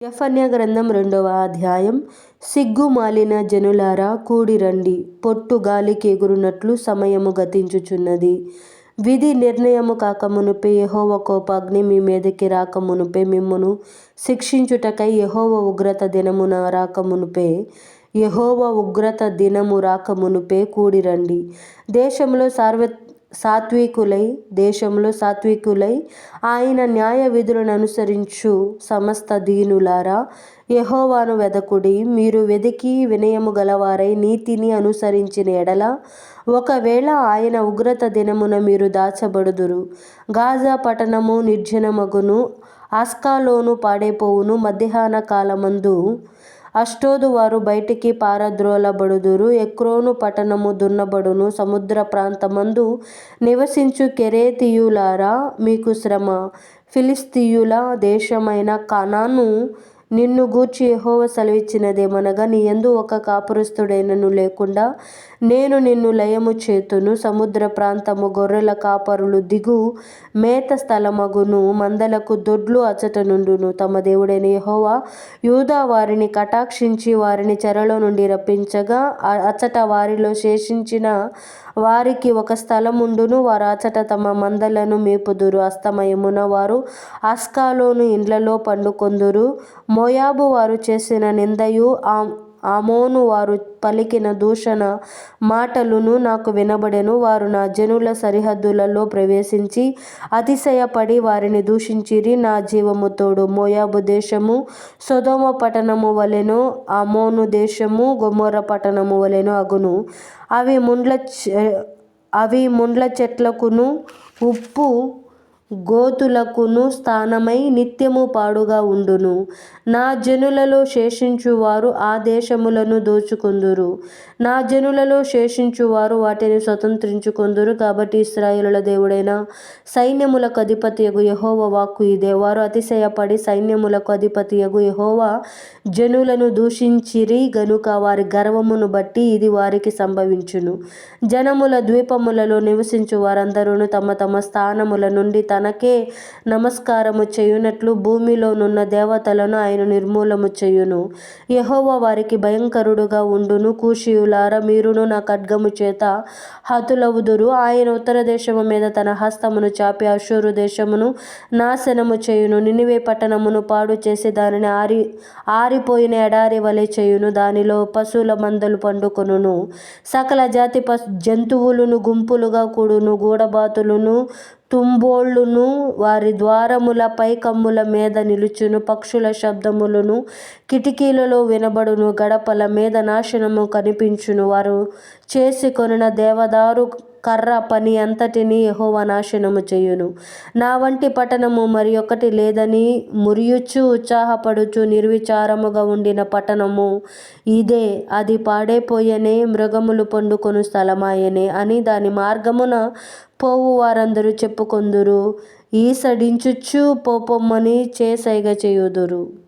యఫన్య గ్రంథం రెండవ అధ్యాయం. సిగ్గుమాలిన జనులారా కూడిరండి పొట్టు గాలికి ఎగురునట్లు సమయము గతించుచున్నది. విధి నిర్ణయము కాకమునుపే యహోవ కోపాగ్ని మీ మీదకి రాకమునుపే మిమ్మును శిక్షించుటకై యహోవ ఉగ్రత దినమున రాకమునుపే యహోవ ఉగ్రత దినము రాకమునుపే కూడిరండి దేశంలో సార్వ సాత్వికులై దేశంలో సాత్వికులై ఆయన న్యాయ విధులను అనుసరించు సమస్త దీనులారా. యహోవాను వెదకుడి మీరు వెదికి వినయము గలవారై నీతిని అనుసరించిన ఎడల ఒకవేళ ఆయన ఉగ్రత దినమున మీరు దాచబడుదురు. గాజా పట్టణము నిర్జనమగును ఆస్కాలోను పాడైపోవును. మధ్యాహ్న కాలమందు అష్టోదు వారు బయటికి పారద్రోలబడుదురు. ఎక్రోను పట్టణము దున్నబడును. సముద్ర ప్రాంతమందు నివసించు కెరేతీయులారా మీకు శ్రమ. ఫిలిస్తీయుల దేశమైన కానాను నిన్ను గూర్చి యహోవ సెలవిచ్చినదేమనగా నీయందు ఒక కాపురస్తుడైనను లేకుండా నేను నిన్ను లయము చేతును సముద్ర ప్రాంతము గొర్రెల కాపరులు దిగు మేత స్థలమగును మందలకు దొడ్లు అచ్చట నుండును. తమ దేవుడైన యహోవా యూదా వారిని కటాక్షించి వారిని చెరలో నుండి రప్పించగా అచ్చట వారిలో శేషించిన వారికి ఒక స్థలముండును వారాచట తమ మందలను మేపుదురు. అస్తమయమున వారు ఆస్కాలోను ఇండ్లలో పండుకొందురు. మోయాబు వారు చేసిన నిందయు ఆ ఆమోను వారు పలికిన దూషణ మాటలును నాకు వినబడెను. వారు నా జనుల సరిహద్దులలో ప్రవేశించి అతిశయపడి వారిని దూషించిరి. నా జీవము తోడు మోయాబు దేశము సొదొమ పట్టణము వలెను ఆమోను దేశము గొమొర్రా పట్టణము వలెను అగును. అవి ముండ్ల అవి ముండ్ల చెట్లకును ఉప్పు గోతులకును స్థానమై నిత్యము పాడుగా ఉండును. నా జనులలో శేషించువారు ఆ దేశములను దోచుకొందురు. నా జనులలో శేషించువారు వాటిని స్వతంత్రించుకొందురు కాబట్టి ఇశ్రాయేలుల దేవుడైన సైన్యములకు అధిపతియగు యహోవ వాక్కు ఇదే. వారు అతిశయపడి సైన్యములకు అధిపతియగు యెహోవా జనులను దూషించిరి గనుక వారి గర్వమును బట్టి ఇది వారికి సంభవించును. జనముల ద్వీపములలో నివసించు వారందరూ తమ తమ స్థానముల నుండి తనకే నమస్కారము చేయునట్లు భూమిలోనున్న దేవతలను ఆయన నిర్మూలము చేయును. యహోవ వారికి భయంకరుడుగా ఉండును. కూషియులారా మీరును నా ఖడ్గము చేత హతులవుదురు. ఆయన ఉత్తర దేశము మీద తన హస్తమును చాపి అశూరు దేశమును నాశనము చేయును. నినివే పట్టణమును పాడు చేసి దానిని ఆరి ఆరిపోయిన ఎడారి వలె చేయును. దానిలో పశువుల మందలు పండుకొనును. సకల జాతి పశు జంతువులను గుంపులుగా కూడును. గూడబాతులును తుంబోళ్ళును వారి ద్వారముల పైకమ్ముల మీద నిలుచును పక్షుల శబ్దములను కిటికీలలో వినబడును గడపల మీద నాశనము కనిపించును. వారు చేసుకొనిన దేవదారు కర్ర పని అంతటిని యెహోవా నాశనము చేయును. నా వంటి పట్టణము మరి ఒకటి లేదని మురియుచు ఉత్సాహపడుచు నిర్విచారముగా ఉండిన పట్టణము ఇదే. అది పాడైపోయనే మృగములు పండుకొను స్థలమాయనే అని దాని మార్గమున పోవు వారందరూ చెప్పుకొందురు. ఈసడించుచు పోపొమ్మని చేసైగ చేయుదురు.